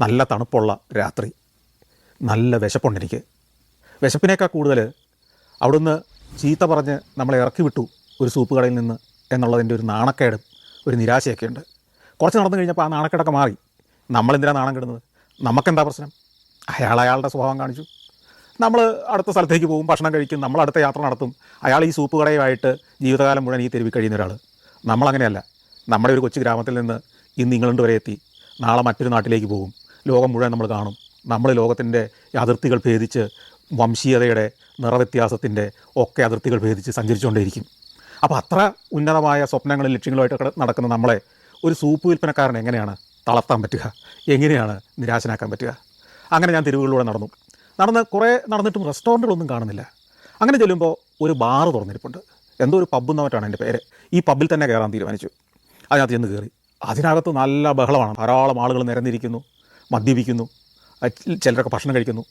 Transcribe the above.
നല്ല തണുപ്പുള്ള രാത്രി. നല്ല വിശപ്പുണ്ട് എനിക്ക്. വിശപ്പിനേക്കാൾ കൂടുതൽ അവിടുന്ന് ചീത്ത പറഞ്ഞ് നമ്മളെ ഇറക്കി വിട്ടു ഒരു സൂപ്പ് കടയിൽ നിന്ന് എന്നുള്ളതിന്റെ ഒരു നാണക്കേടും ഒരു നിരാശയൊക്കെ ഉണ്ട്. കുറച്ച് നടന്നു കഴിഞ്ഞപ്പോൾ ആ നാണക്കേടൊക്കെ മാറി. നമ്മളെന്തിനാണ് നാണം കിടുന്നത്? നമുക്കെന്താ പ്രശ്നം? അയാൾ അയാളുടെ സ്വഭാവം കാണിച്ചു. നമ്മൾ അടുത്ത സ്ഥലത്തേക്ക് പോകും ഭക്ഷണം കഴിക്കും നമ്മൾ അടുത്ത യാത്ര നടത്തും. അയാൾ ഈ സൂപ്പ് കടയുമായിട്ട് ജീവിതകാലം മുഴുവൻ ഈ തെരുവിൽ കഴിയുന്ന ഒരാൾ നമ്മളങ്ങനെയല്ല. നമ്മുടെ ഒരു കൊച്ചു ഗ്രാമത്തിൽ നിന്ന് ഇന്ന് ഇംഗ്ലണ്ട് വരെ എത്തി. നാളെ മറ്റൊരു നാട്ടിലേക്ക് പോകും. ലോകം മുഴുവൻ നമ്മൾ കാണും. നമ്മൾ ലോകത്തിന്റെ അതിർത്തികൾ ഭേദിച്ച് വംശീയതയുടെ നിറവ്യത്യാസത്തിന്റെ ഒക്കെ അതിർത്തികൾ ഭേദിച്ച് സഞ്ചരിച്ചുകൊണ്ടേയിരിക്കും. അപ്പോൾ അത്ര ഉന്നതമായ സ്വപ്നങ്ങളും ലക്ഷ്യങ്ങളുമായിട്ട് നടക്കുന്ന നമ്മളെ ഒരു സൂപ്പ് വിൽപ്പനക്കാരൻ എങ്ങനെയാണ് തളർത്താൻ പറ്റുക? എങ്ങനെയാണ് നിരാശനാക്കാൻ പറ്റുക? അങ്ങനെ ഞാൻ തെരുവുകളിലൂടെ നടന്നു. നടന്ന് കുറേ നടന്നിട്ടും റെസ്റ്റോറന്റുകളൊന്നും കാണുന്നില്ല. അങ്ങനെ ചെല്ലുമ്പോൾ ഒരു ബാറ് തുറന്നിരിപ്പുണ്ട്. എന്തോ ഒരു പബ്ബ് എന്നവറ്റാണ് എന്റെ പേര്. ഈ പബ്ബിൽ തന്നെ കയറാൻ തീരുമാനിച്ചു. അതിനകത്ത് ചെന്ന് കയറി. അതിനകത്ത് നല്ല ബഹളമാണ്. ധാരാളം ആളുകൾ നിരന്നിരിക്കുന്നു. മദ്യപിക്കുന്നു. ചിലരൊക്കെ ഭക്ഷണം കഴിക്കുന്നു.